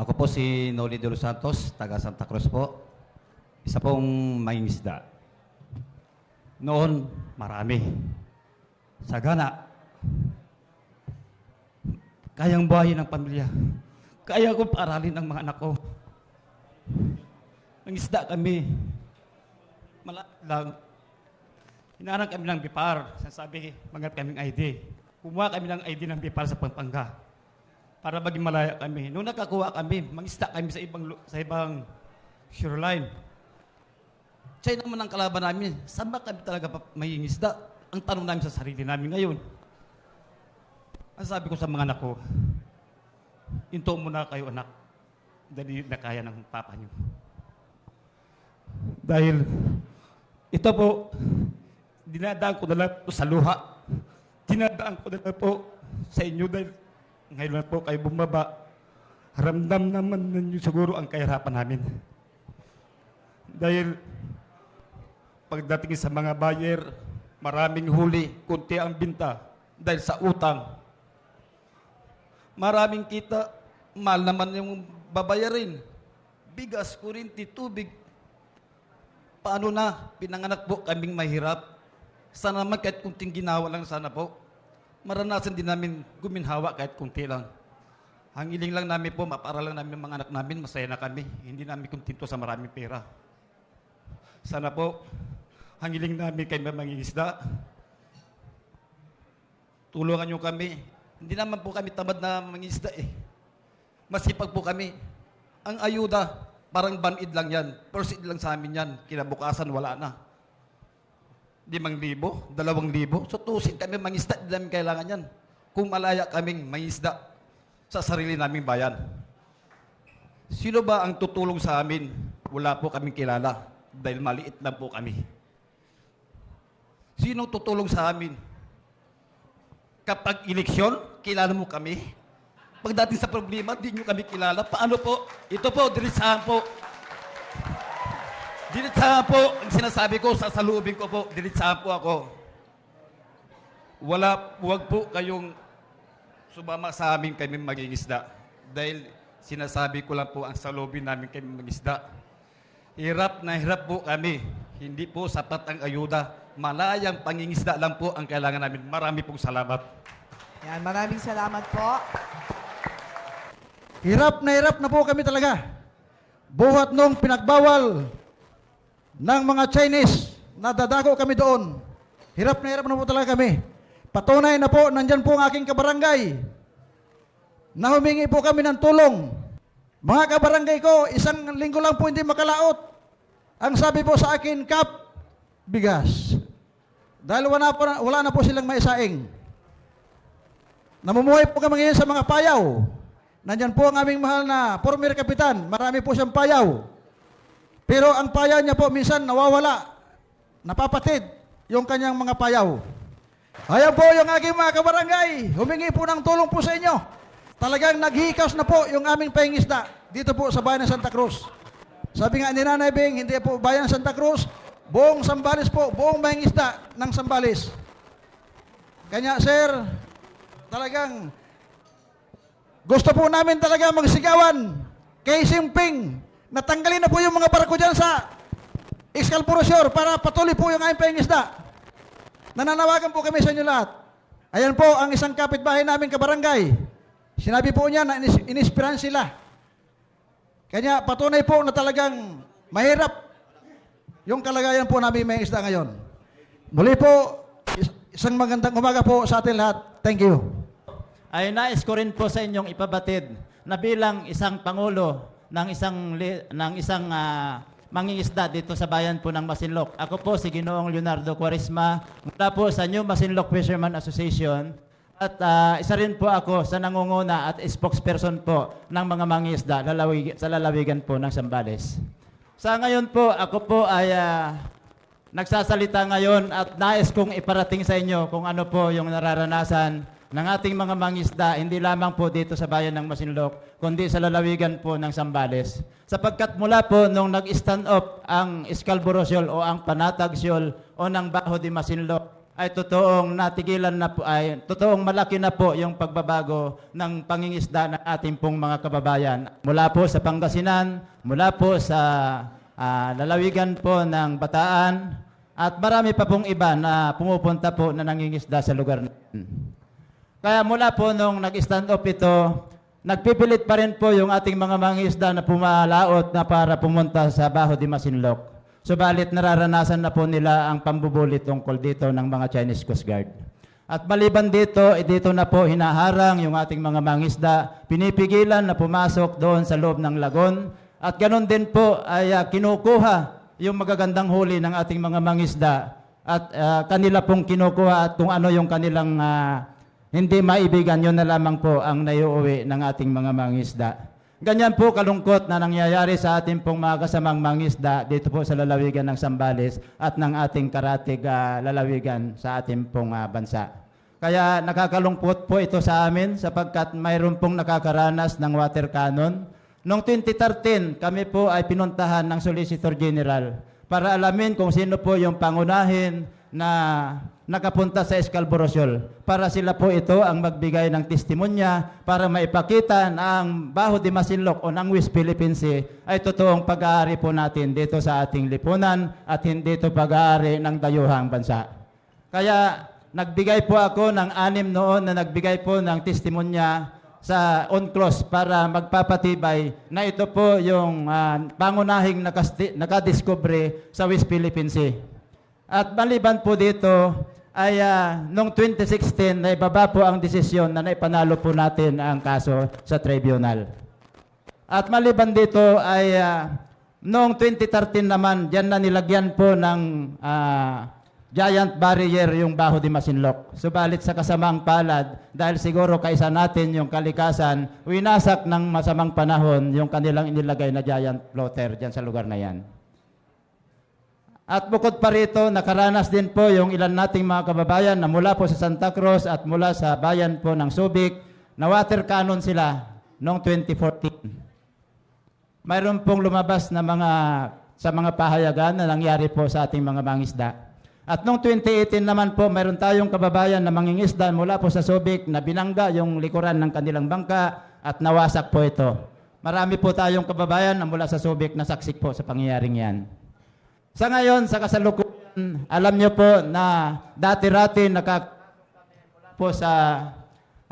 Ako po si Noli de los Santos, taga Santa Cruz po. Isa pong mangingisda. Noon, marami. Sagana. Kayang buhayin ng pamilya. Kaya ko paaralin ang mga anak ko. Mangisda kami. Malapit lang. Hinahanap kami ng BIPAR. Sasabi, mangat kaming ID. Kumuha kami ng ID ng BIPAR sa Pampanga. Para maging malaya kami. Nung nakakuha kami, mangisda kami sa ibang sa ibang shoreline. Siya naman ang kalaban namin. Saan ba kami talaga may isda? Ang tanong namin sa sarili namin ngayon. Ang sabi ko sa mga anak ko, Hinto muna kayo anak. Dali na kaya ng papa niyo. Dahil ito po, dinadaan ko na lang po sa luha. Dinadaan ko na lang po sa inyo dahil ngayon po kayo bumaba. Ramdam naman ninyo siguro ang kahirapan namin. Dahil pagdating sa mga buyer, maraming huli, kunti ang binta dahil sa utang. Maraming kita, mahal naman yung babayarin. Bigas, kurinti, tubig. Paano na? Pinanganak po kaming mahirap. Sana naman kahit kunting ginawa lang sana po. Maranasan din namin guminhawa kahit kunti lang. Ang iling lang namin po, mapara lang namin mga anak namin, masaya na kami. Hindi namin kuntento sa maraming pera. Sana po, ang iling namin kay mangingisda, tulungan nyo kami. Hindi naman po kami tamad na mangingisda eh. Masipag po kami. Ang ayuda, parang banid lang yan. Proceed lang sa amin yan. Kinabukasan, wala na. Limang libo, dalawang libo. So tusin kami mangisda, hindi namin kailangan yan. Kung malaya kaming mangisda sa sarili naming bayan. Sino ba ang tutulong sa amin? Wala po kaming kilala dahil maliit lang po kami. Sino tutulong sa amin? Kapag eleksyon, kilala mo kami. Pagdating sa problema, di nyo kami kilala. Paano po? Ito po, diritsahan po. Diritsahan po, ang sinasabi ko, sasalubin ko po, diritsahan po ako. Wala, huwag po kayong sumama sa amin kami mangingisda. Dahil sinasabi ko lang po ang salubin namin kami mangisda. Hirap na hirap po kami. Hindi po sapat ang ayuda. Malayang pangingisda lang po ang kailangan namin. Marami pong salamat. Yan, maraming salamat po. Hirap na hirap na po kami talaga. Buhat nung pinagbawal ng mga Chinese, nadadago kami doon. Hirap na hirap na po talaga kami. Patunay na po, nandyan po ang aking kabarangay. Na humingi po kami ng tulong. Mga kabarangay ko, isang linggo lang po hindi makalaot. Ang sabi po sa akin, Kap, bigas. Dahil wala, po, na- wala na po silang maisaing. Namumuhay po kami ngayon sa mga payaw. Nandyan po ang aming mahal na former kapitan. Marami po siyang payaw. Pero ang payaw niya po minsan nawawala. Napapatid yung kanyang mga payaw. Ayan po yung aking mga kabarangay. Humingi po ng tulong po sa inyo. Talagang naghikas na po yung aming pahingisda dito po sa bayan ng Santa Cruz. Sabi nga ni Nanay Bing, hindi po bayan ng Santa Cruz, buong Sambales po, buong pahingisda ng Sambales. Kanya sir, talagang gusto po namin talaga magsigawan kay Simping. Natanggalin na po yung mga barko dyan sa Excalpurosyor para patuloy po yung aming pahingisda. Nananawagan po kami sa inyo lahat. Ayan po ang isang kapitbahay namin kabarangay. Sinabi po niya na inis- inispiran sila. Kanya patunay po na talagang mahirap yung kalagayan po namin may isda ngayon. Muli po, is- isang magandang umaga po sa atin lahat. Thank you. ay nais ko rin po sa inyong ipabatid na bilang isang pangulo ng isang ng isang ah, mangingisda dito sa bayan po ng Masinloc. Ako po si Ginoong Leonardo Quaresma mula po sa New Masinloc Fisherman Association at ah, isa rin po ako sa nangunguna at spokesperson po ng mga mangingisda lalawig, sa lalawigan po ng Sambales. Sa ngayon po, ako po ay ah, nagsasalita ngayon at nais kong iparating sa inyo kung ano po yung nararanasan ng ating mga mangisda, hindi lamang po dito sa bayan ng Masinloc, kundi sa lalawigan po ng Sambales. Sapagkat mula po nung nag-stand up ang Escalborosiol o ang Panatag Siol o ng Baho de Masinloc, ay totoong natigilan na po, ay totoong malaki na po yung pagbabago ng pangingisda ng ating pong mga kababayan. Mula po sa Pangasinan, mula po sa ah, lalawigan po ng Bataan, at marami pa pong iba na pumupunta po na nangingisda sa lugar natin. Kaya mula po nung nag-stand up ito, nagpipilit pa rin po yung ating mga mangisda na pumalaot na para pumunta sa Baho de Masinloc. Subalit nararanasan na po nila ang pambubulit tungkol dito ng mga Chinese Coast Guard. At maliban dito, eh, dito na po hinaharang yung ating mga mangisda, pinipigilan na pumasok doon sa loob ng lagon. At ganun din po ay ah, kinukuha yung magagandang huli ng ating mga mangisda at ah, kanila pong kinukuha at kung ano yung kanilang ah, hindi maibigan, yun na lamang po ang naiuwi ng ating mga mangisda. Ganyan po kalungkot na nangyayari sa ating pong mga kasamang mangisda dito po sa lalawigan ng Sambales at ng ating karatig ah, lalawigan sa ating pong ah, bansa. Kaya nakakalungkot po ito sa amin sapagkat mayroon pong nakakaranas ng water cannon. Noong 2013, kami po ay pinuntahan ng Solicitor General para alamin kung sino po yung pangunahin na nakapunta sa Escalborosol para sila po ito ang magbigay ng testimonya para maipakita na ang Baho de Masinloc o ng West ay totoong pag-aari po natin dito sa ating lipunan at hindi ito pag-aari ng dayuhang bansa. Kaya nagbigay po ako ng anim noon na nagbigay po ng testimonya sa UNCLOS para magpapatibay na ito po yung ah, pangunahing nakadiscovery sa West Philippine Sea. At maliban po dito, ay ah, noong 2016, naibaba po ang desisyon na naipanalo po natin ang kaso sa tribunal. At maliban dito ay ah, noong 2013 naman, diyan na nilagyan po ng ah, giant barrier yung Baho de Masinloc. Subalit sa kasamang palad, dahil siguro kaisa natin yung kalikasan, winasak ng masamang panahon yung kanilang inilagay na giant floater diyan sa lugar na yan. At bukod pa rito, nakaranas din po yung ilan nating mga kababayan na mula po sa Santa Cruz at mula sa bayan po ng Subic, na water cannon sila noong 2014. Mayroon pong lumabas na mga sa mga pahayagan na nangyari po sa ating mga mangisda. At noong 2018 naman po, mayroon tayong kababayan na mangingisda mula po sa Subic na binangga yung likuran ng kanilang bangka at nawasak po ito. Marami po tayong kababayan na mula sa Subic na saksik po sa pangyayaring yan. Sa ngayon, sa kasalukuyan, alam niyo po na dati-rati nakak po sa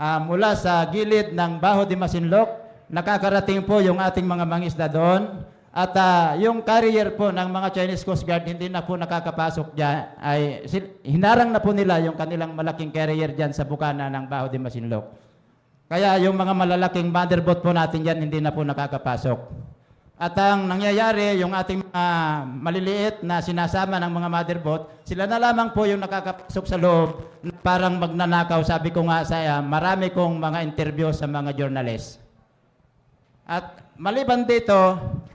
ah, mula sa gilid ng Baho de Masinloc, nakakarating po yung ating mga mangisda doon. At ah, yung carrier po ng mga Chinese Coast Guard hindi na po nakakapasok diyan ay hinarang na po nila yung kanilang malaking carrier diyan sa bukana ng Baho de Masinloc. Kaya yung mga malalaking motherboat po natin diyan hindi na po nakakapasok. At ang nangyayari, yung ating mga maliliit na sinasama ng mga motherboat, sila na lamang po yung nakakapasok sa loob, na parang magnanakaw. Sabi ko nga sa ah, marami kong mga interview sa mga journalist. At maliban dito,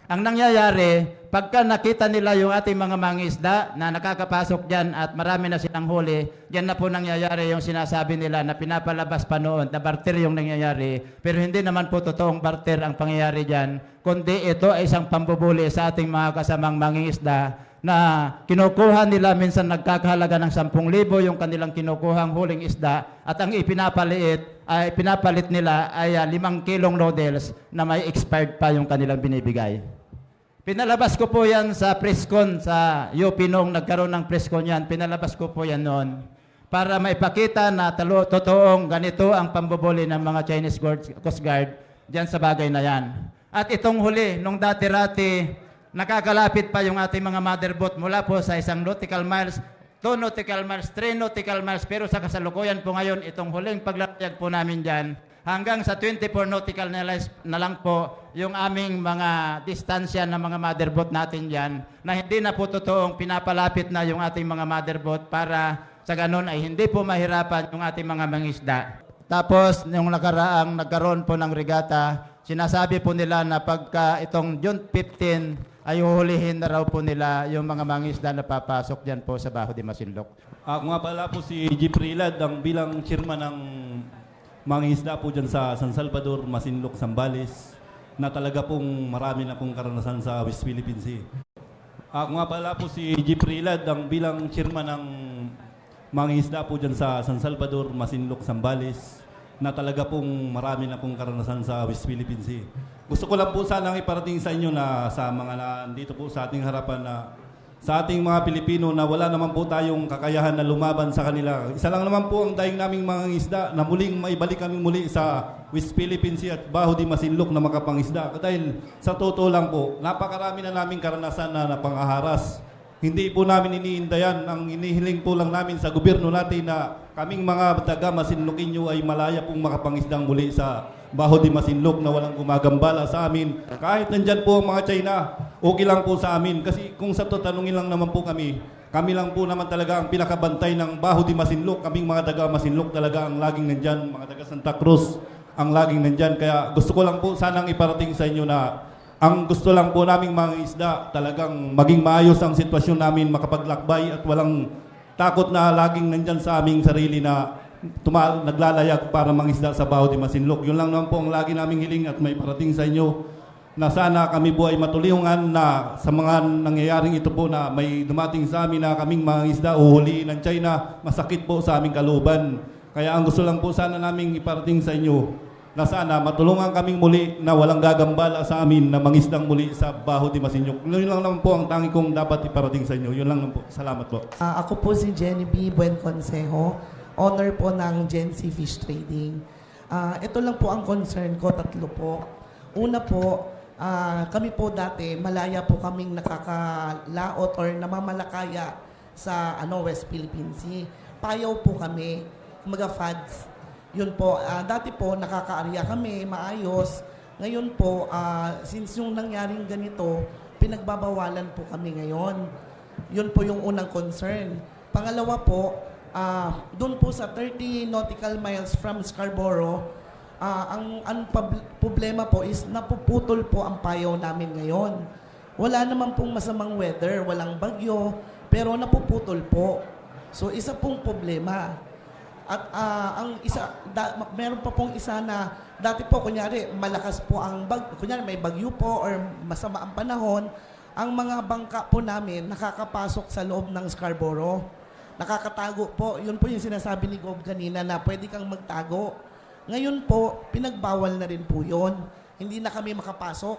ang nangyayari, pagka nakita nila yung ating mga mangisda na nakakapasok dyan at marami na silang huli, dyan na po nangyayari yung sinasabi nila na pinapalabas pa noon na barter yung nangyayari. Pero hindi naman po totoong barter ang pangyayari dyan, kundi ito ay isang pambubuli sa ating mga kasamang mangingisda na kinukuha nila minsan nagkakahalaga ng 10,000 yung kanilang kinukuhang huling isda at ang ipinapaliit ay pinapalit nila ay 5 kilong noodles na may expired pa yung kanilang binibigay. Pinalabas ko po yan sa presscon sa UP noong nagkaroon ng presscon yan. Pinalabas ko po yan noon para maipakita na talo, totoong ganito ang pambubuli ng mga Chinese Coast Guard dyan sa bagay na yan. At itong huli, nung dati-rati, nakakalapit pa yung ating mga motherboat mula po sa isang nautical miles, 2 nautical miles, 3 nautical miles, pero sa kasalukuyan po ngayon, itong huling paglatag po namin dyan, hanggang sa 24 nautical na lang po yung aming mga distansya ng mga motherboat natin dyan, na hindi na po totoong pinapalapit na yung ating mga motherboat para sa ganun ay hindi po mahirapan yung ating mga mangisda. Tapos, yung nakaraang nagkaroon po ng regata, sinasabi po nila na pagka itong June 15 ay huhulihin na raw po nila yung mga mangisda na papasok dyan po sa Baho de Masinloc. Ako nga pala po si Jeep Rilad, ang bilang chairman ng mga isda po dyan sa San Salvador, Masinloc, Zambales, na talaga pong marami na pong karanasan sa West Philippine Sea. Ako nga pala po si Jeep Rilad, ang bilang chairman ng mangingisda po dyan sa San Salvador, Masinloc, Zambales, na talaga pong marami na pong karanasan sa West Philippine Sea. Gusto ko lang po sanang iparating sa inyo na sa mga nandito po sa ating harapan na sa ating mga Pilipino na wala naman po tayong kakayahan na lumaban sa kanila. Isa lang naman po ang daing naming mga isda na muling maibalik kami muli sa West Philippine Sea at Baho di Masinloc na makapangisda. Dahil sa totoo lang po, napakarami na naming karanasan na napangaharas. Hindi po namin iniindayan. Ang inihiling po lang namin sa gobyerno natin na kaming mga taga Masinloquinyo ay malaya pong makapangisdang muli sa Baho di Masinloc na walang gumagambala sa amin. Kahit nandyan po ang mga China, okay lang po sa amin. Kasi kung sa to tanungin lang naman po kami, kami lang po naman talaga ang pinakabantay ng Baho di Masinloc. Kaming mga taga Masinloc talaga ang laging nandyan, mga taga Santa Cruz ang laging nandyan. Kaya gusto ko lang po sanang iparating sa inyo na ang gusto lang po naming mga isda, talagang maging maayos ang sitwasyon namin, makapaglakbay at walang takot na laging nandyan sa aming sarili na tuma- naglalayag para mangisda sa Baho di Masinloc. Yun lang naman po ang lagi naming hiling at may parating sa inyo na sana kami po ay matulungan na sa mga nangyayaring ito po na may dumating sa amin na kaming mga isda uhuliin ng China, masakit po sa aming kaluban. Kaya ang gusto lang po sana naming iparating sa inyo na sana matulungan kaming muli na walang gagambala sa amin na mangisdang muli sa Baho di Masinloc. Yun lang naman po ang tangi kong dapat iparating sa inyo. Yun lang naman po. Salamat po. Ah, ako po si Jenny B. Buenconsejo, owner po ng Gen C Fish Trading. Ah, ito lang po ang concern ko, tatlo po. Una po, ah, kami po dati, malaya po kaming nakakalaot or namamalakaya sa ano West Philippine Sea. Payaw po kami, kumaga fads. Yun po, ah, dati po nakakaarya kami, maayos. Ngayon po, ah, since yung nangyaring ganito, pinagbabawalan po kami ngayon. Yun po yung unang concern. Pangalawa po, ah, doon po sa 30 nautical miles from Scarborough, ah, ang, ang problema po is napuputol po ang payaw namin ngayon. Wala naman pong masamang weather, walang bagyo, pero napuputol po. So isa pong problema. At ah, ang isa, da, meron pa pong isa na dati po, kunyari, malakas po ang bag, kunyari may bagyo po or masama ang panahon, ang mga bangka po namin nakakapasok sa loob ng Scarborough. Nakakatago po. Yun po yung sinasabi ni Gob kanina na pwede kang magtago. Ngayon po, pinagbawal na rin po yun. Hindi na kami makapasok.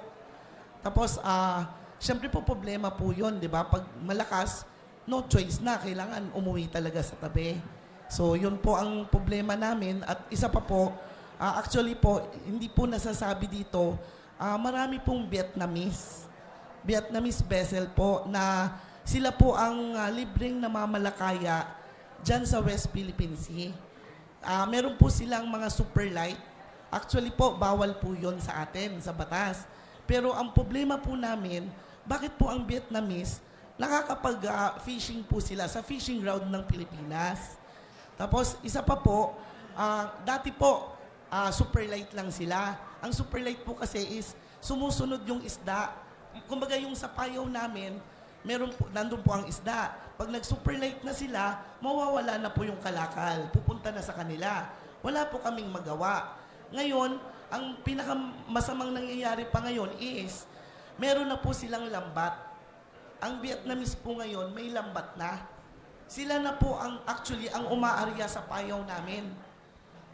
Tapos, ah, syempre po problema po yun, di ba? Pag malakas, no choice na. Kailangan umuwi talaga sa tabi. So, yun po ang problema namin. At isa pa po, ah, actually po, hindi po nasasabi dito, ah, marami pong Vietnamese. Vietnamese vessel po na sila po ang ah, libreng namamalakaya dyan sa West Philippine Sea. Ah, meron po silang mga super light. Actually po, bawal po yon sa atin, sa batas. Pero ang problema po namin, bakit po ang Vietnamese, nakakapag-fishing po sila sa fishing ground ng Pilipinas. Tapos, isa pa po, ah, dati po, ah, super light lang sila. Ang super light po kasi is, sumusunod yung isda. Kumbaga yung sa payaw namin, meron po, nandun po ang isda. Pag nag-super light na sila, mawawala na po yung kalakal. Pupunta na sa kanila. Wala po kaming magawa. Ngayon, ang pinakamasamang nangyayari pa ngayon is, meron na po silang lambat. Ang Vietnamese po ngayon, may lambat na. Sila na po ang actually ang umaarya sa payaw namin.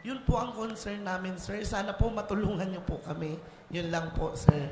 Yun po ang concern namin, sir. Sana po matulungan niyo po kami. Yun lang po, sir.